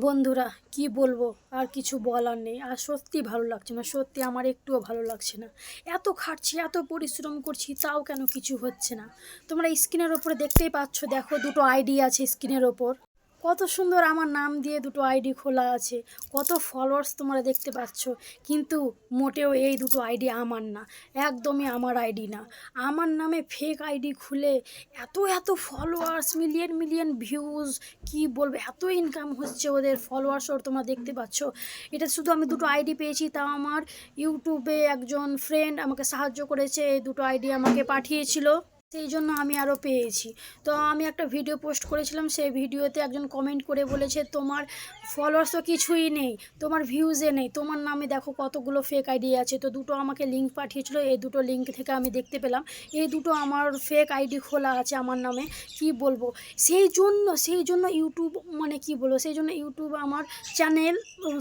বন্ধুরা, কি বলব? আর কিছু বলার নেই। আর সত্যি ভালো লাগছে না। সত্যি আমার একটুও ভালো লাগছে না। এত খাটছি, এত পরিশ্রম করছি, তাও কেন কিছু হচ্ছে না? তোমরা স্ক্রিনের ওপরে দেখতেই পাচ্ছ, দেখো দুটো আইডি আছে স্ক্রিনের ওপর। কত সুন্দর আমার নাম দিয়ে দুটো আইডি খোলা আছে, কত ফলোয়ার্স তোমরা দেখতে পাচ্ছ, কিন্তু মোটেও এই দুটো আইডি আমার না, একদমই আমার আইডি না। আমার নামে ফেক আইডি খুলে এত এত ফলোয়ার্স মিলিয়ন মিলিয়ন ভিউজ কি বলব, এত ইনকাম হচ্ছে ওদের ফলোয়ার্স ওর তোমরা দেখতে পাচ্ছ। এটা শুধু আমি দুটো আইডি পেয়েছি, তাও আমার ইউটিউবে একজন ফ্রেন্ড আমাকে সাহায্য করেছে, এই দুটো আইডি আমাকে পাঠিয়েছিল। সেই জন্য আমি আরও পেয়েছি। তো আমি একটা ভিডিও পোস্ট করেছিলাম, সেই ভিডিওতে একজন কমেন্ট করে বলেছে, তোমার ফলোয়ার্স তো কিছুই নেই, তোমার ভিউজে নেই, তোমার নামে দেখো কতগুলো ফেক আইডি আছে। তো দুটো আমাকে লিঙ্ক পাঠিয়েছিল, এই দুটো লিঙ্ক থেকে আমি দেখতে পেলাম। এই দুটো আমার ফেক আইডি খোলা আছে আমার নামে, কি বলব? সেই জন্য সেই জন্য ইউটিউব মানে কি বলব? সেই জন্য ইউটিউব আমার চ্যানেল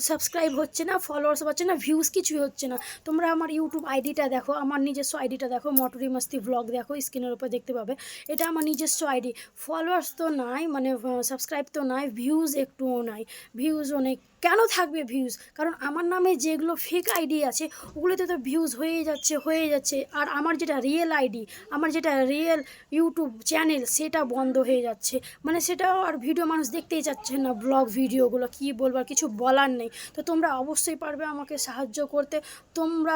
সাবস্ক্রাইব হচ্ছে না ফলোয়ার্স হচ্ছে না ভিউজ কিছুই হচ্ছে না। তোমরা আমার ইউটিউব আইডিটা দেখো, আমার নিজস্ব আইডিটা দেখো মটরি মস্তি ব্লগ দেখো, স্ক্রিনের উপর দেখতে পাবে। এটা আমার নিজস্ব আইডি। ফলোয়ার্স তো নাই মানে সাবস্ক্রাইব তো নাই ভিউজ একটুও নাই। ভিউজও নেই। কেন থাকবে ভিউজ কারণ আমার নামে যেগুলো ফেক আইডি আছে, ওগুলোতে তো ভিউজ হয়ে যাচ্ছে হয়ে যাচ্ছে। আর আমার যেটা রিয়েল আইডি আমার যেটা রিয়েল ইউটিউব চ্যানেল সেটা বন্ধ হয়ে যাচ্ছে। মানে সেটাও আর ভিডিও মানুষ দেখতেই চাচ্ছে না ব্লগ ভিডিওগুলো কী বলব, আর কিছু বলার নেই। তো তোমরা অবশ্যই পারবে আমাকে সাহায্য করতে। তোমরা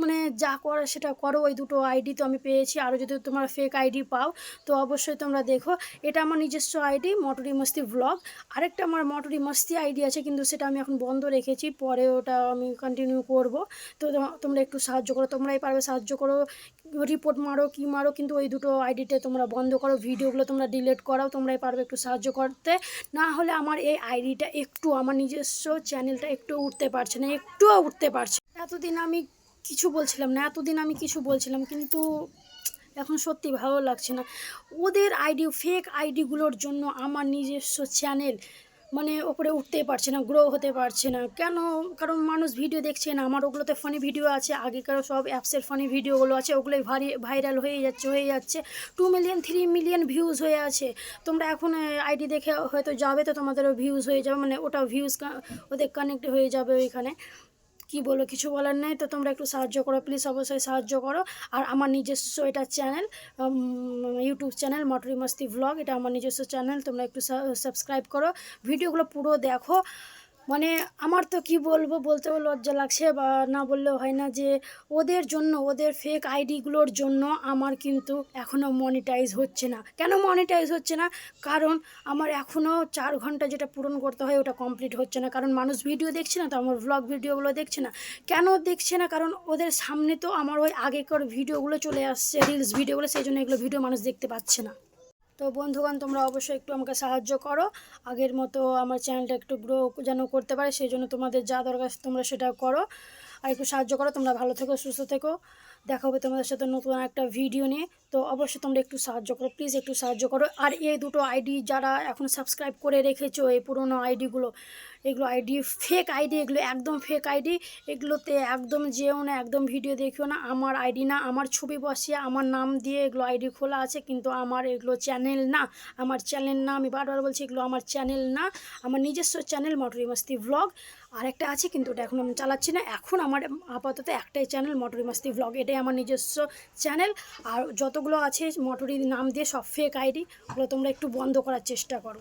মানে যা করো, সেটা করো, ওই দুটো আইডি তো আমি পেয়েছি। আরও যদি তোমরা ফেক আইডি পাও, তো অবশ্যই তোমরা দেখো। এটা আমার নিজস্ব আইডি মটরি মস্তি ব্লগ আরেকটা আমার মটরি মস্তি আইডি আছে, কিন্তু সেটা আমি এখন বন্ধ রেখেছি। পরে ওটা আমি কন্টিনিউ করব। তো তোমরা একটু সাহায্য করো। তোমরাই পারবে সাহায্য করো। রিপোর্ট মারো, কি মারো, কিন্তু ওই দুটো আইডিতে তোমরা বন্ধ করো। ভিডিওগুলো তোমরা ডিলিট করাও, তোমরাই পারবে একটু সাহায্য করতে। না হলে আমার এই আইডিটা একটু, আমার নিজস্ব চ্যানেলটা একটু উঠতে পারছে না, একটুও উঠতে পারছে এতদিন আমি কিছু বলছিলাম না, এতদিন আমি কিছু বলছিলাম, কিন্তু এখন সত্যি ভালো লাগছে না। ওদের আইডি ফেক আইডিগুলোর জন্য আমার নিজস্ব চ্যানেল মানে ওপরে উঠতে পারছে না গ্রো হতে পারছে না। কেন? কারণ মানুষ ভিডিও দেখছে না। আমার ওগুলোতে ফানি ভিডিও আছে, আগেকার সব অ্যাপসের ফানি ভিডিওগুলো আছে, ওগুলোই ভারি ভাইরাল হয়ে যাচ্ছে হয়ে যাচ্ছে। Two million three million views হয়ে আছে। তোমরা এখন আইডি দেখে হয়তো যাবে, তো তোমাদেরও ভিউজ হয়ে যাবে মানে ওটা ভিউজ ওদের কানেক্ট হয়ে যাবে ওইখানে। কি বলো, কিছু বলার নেই? তো তোমরা একটু সাহায্য করো প্লিজ অবশ্যই সাহায্য করো। আর আমার নিজস্ব এটা চ্যানেল ইউটিউব চ্যানেল মটরি মস্তি ভ্লগ এটা আমার নিজস্ব চ্যানেল তোমরা একটু সাবস্ক্রাইব করো। ভিডিওগুলো পুরো দেখো। মানে আমার তো কি বলব বলতেও লজ্জা লাগছে বা না বললেও হয় না যে ওদের জন্য, ওদের ফেক আইডিগুলোর জন্য আমার কিন্তু এখনও মনিটাইজ হচ্ছে না। কেন মনিটাইজ হচ্ছে না? কারণ আমার এখনও চার ঘণ্টা যেটা পূরণ করতে হয় ওটা কমপ্লিট হচ্ছে না। কারণ মানুষ ভিডিও দেখছে না তো, আমার ব্লগ ভিডিওগুলো দেখছে না। কেন দেখছে না? কারণ ওদের সামনে তো আমার ওই আগেকার ভিডিওগুলো চলে আসছে রিলস ভিডিওগুলো সেই জন্য এগুলো ভিডিও মানুষ দেখতে পাচ্ছে না। তো বন্ধুগণ, তোমরা অবশ্যই একটু আমাকে সাহায্য করো। আগের মতো আমার চ্যানেলটা একটু গ্রো যেন করতে পারে, সেই জন্য তোমাদের যা দরকার তোমরা সেটা করো। আর একটু সাহায্য করো, তোমরা ভালো থেকো, সুস্থ থেকো। দেখা হবে তোমাদের সাথে নতুন একটা ভিডিও নিয়ে। তো অবশ্যই তোমরা একটু সাহায্য করো প্লিজ একটু সাহায্য করো। আর এই দুটো আইডি যারা এখন সাবস্ক্রাইব করে রেখেছো, এই পুরোনো আইডিগুলো এগুলো আইডি ফেক আইডি এগুলো একদম ফেক আইডি এগুলোতে একদম যেও না, একদম ভিডিও দেখিও না। আমার আইডি না, আমার ছবি বসিয়ে, আমার নাম দিয়ে এগুলো আইডি খোলা আছে, কিন্তু আমার এগুলো চ্যানেল না। আমার চ্যানেল না, আমি বারবার বলছি এগুলো আমার চ্যানেল না। আমার নিজস্ব চ্যানেল মটরি মাস্তি ভ্লগ আর একটা আছে, কিন্তু ওটা এখন আমি চালাচ্ছি না। এখন আমার আপাতত একটাই চ্যানেল মটরি মাস্তি ব্লগ এটাই আমার নিজস্ব চ্যানেল আর যতগুলো আছে মটরির নাম দিয়ে সব ফেক আইডি ওগুলো তোমরা একটু বন্ধ করার চেষ্টা করো।